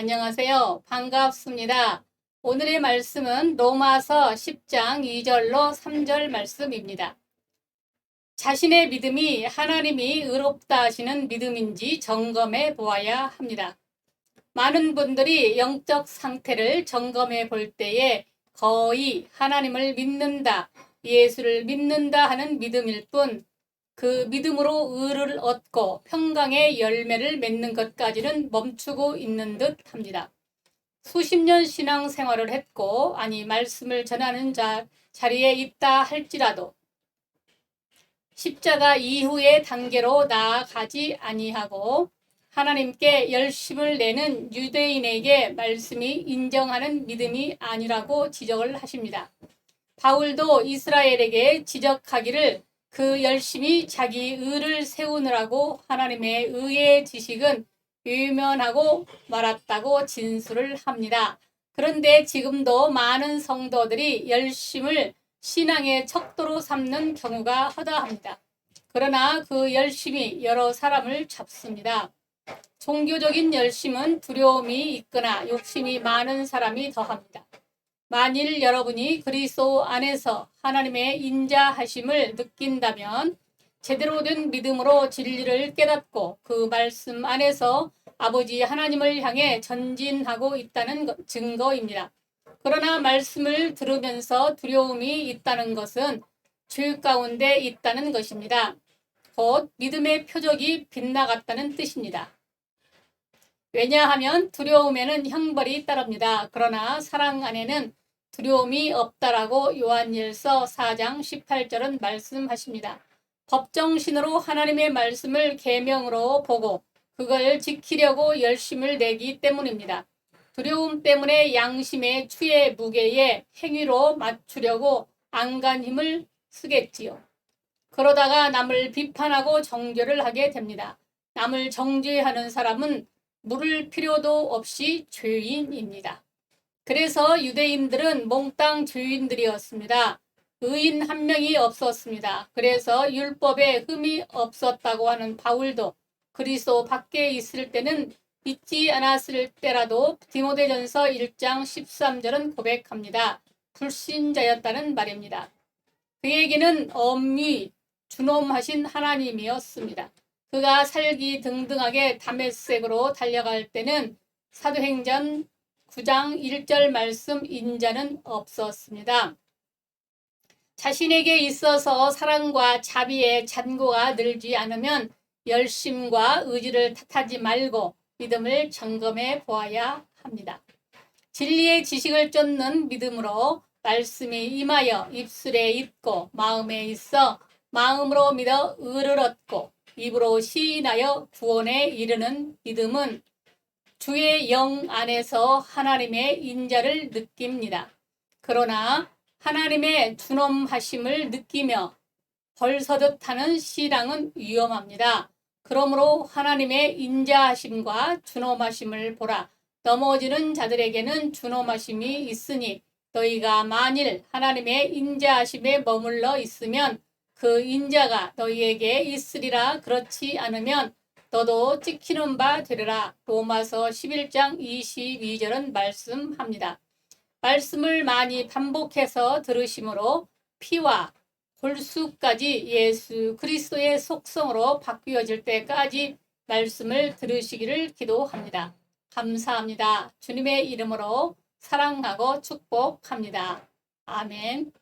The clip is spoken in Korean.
안녕하세요. 반갑습니다. 오늘의 말씀은 로마서 10장 2절로 3절 말씀입니다. 자신의 믿음이 하나님이 의롭다 하시는 믿음인지 점검해 보아야 합니다. 많은 분들이 영적 상태를 점검해 볼 때에 거의 하나님을 믿는다, 예수를 믿는다 하는 믿음일 뿐 그 믿음으로 의를 얻고 평강의 열매를 맺는 것까지는 멈추고 있는 듯 합니다. 수십 년 신앙 생활을 했고, 아니, 말씀을 전하는 자, 자리에 있다 할지라도, 십자가 이후의 단계로 나아가지 아니하고, 하나님께 열심을 내는 유대인에게 말씀이 인정하는 믿음이 아니라고 지적을 하십니다. 바울도 이스라엘에게 지적하기를 그 열심히 자기 의를 세우느라고 하나님의 의의 지식은 유면하고 말았다고 진술을 합니다. 그런데 지금도 많은 성도들이 열심을 신앙의 척도로 삼는 경우가 허다합니다. 그러나 그 열심이 여러 사람을 잡습니다. 종교적인 열심은 두려움이 있거나 욕심이 많은 사람이 더합니다. 만일 여러분이 그리스도 안에서 하나님의 인자하심을 느낀다면 제대로 된 믿음으로 진리를 깨닫고 그 말씀 안에서 아버지 하나님을 향해 전진하고 있다는 증거입니다. 그러나 말씀을 들으면서 두려움이 있다는 것은 죄 가운데 있다는 것입니다. 곧 믿음의 표적이 빗나갔다는 뜻입니다. 왜냐하면 두려움에는 형벌이 따릅니다. 그러나 사랑 안에는 두려움이 없다라고 요한일서 4장 18절은 말씀하십니다. 법정신으로 하나님의 말씀을 계명으로 보고 그걸 지키려고 열심을 내기 때문입니다. 두려움 때문에 양심의 추의 무게에 행위로 맞추려고 안간 힘을 쓰겠지요. 그러다가 남을 비판하고 정죄를 하게 됩니다. 남을 정죄하는 사람은 물을 필요도 없이 죄인입니다. 그래서 유대인들은 몽땅 죄인들이었습니다. 의인 한 명이 없었습니다. 그래서 율법에 흠이 없었다고 하는 바울도 그리스도 밖에 있을 때는 믿지 않았을 때라도 디모데전서 1장 13절은 고백합니다. 불신자였다는 말입니다. 그에게는 엄히 준엄하신 하나님이었습니다. 그가 살기 등등하게 담에색으로 달려갈 때는 사도행전 9장 1절 말씀 인자는 없었습니다. 자신에게 있어서 사랑과 자비의 잔고가 늘지 않으면 열심과 의지를 탓하지 말고 믿음을 점검해 보아야 합니다. 진리의 지식을 쫓는 믿음으로 말씀이 임하여 입술에 있고 마음에 있어 마음으로 믿어 의를 얻고 입으로 시인하여 구원에 이르는 믿음은 주의 영 안에서 하나님의 인자를 느낍니다. 그러나 하나님의 준엄하심을 느끼며 벌서듯 하는 신앙은 위험합니다. 그러므로 하나님의 인자하심과 준엄하심을 보라. 넘어지는 자들에게는 준엄하심이 있으니 너희가 만일 하나님의 인자하심에 머물러 있으면 그 인자가 너희에게 있으리라 그렇지 않으면 너도 찍히는 바 되리라. 로마서 11장 22절은 말씀합니다. 말씀을 많이 반복해서 들으심으로 피와 골수까지 예수 그리스도의 속성으로 바뀌어질 때까지 말씀을 들으시기를 기도합니다. 감사합니다. 주님의 이름으로 사랑하고 축복합니다. 아멘.